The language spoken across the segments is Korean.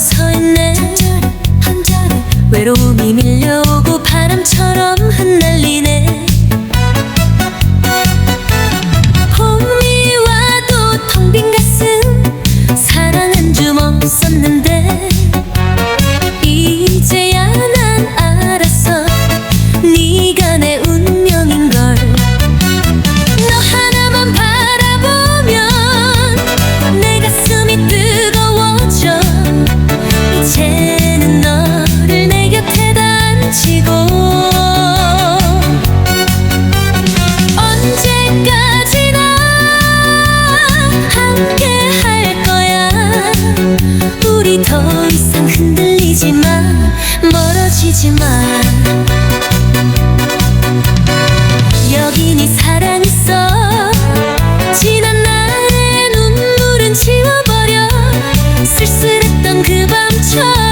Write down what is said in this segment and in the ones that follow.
서 있는 한 잔에 외로움이 밀려오고 여기 네 사랑 있어. 지난 날의 눈물은 지워버려 쓸쓸했던 그 밤처럼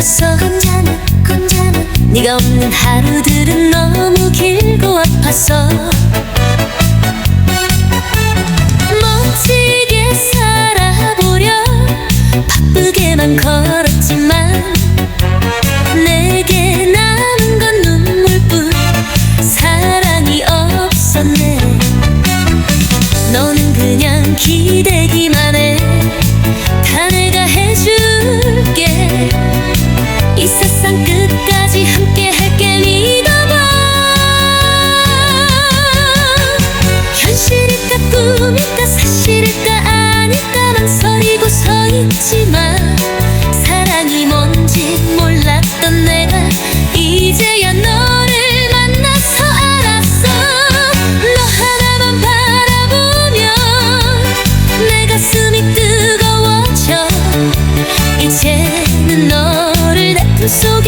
기다렸어 네가 없는 하루들은 너무 길고 아파서 멋지게 살아보려 바쁘게만 걸었지만 내게 남은 건 눈물뿐 사랑이 없었네. 너는 그냥 기대기만 so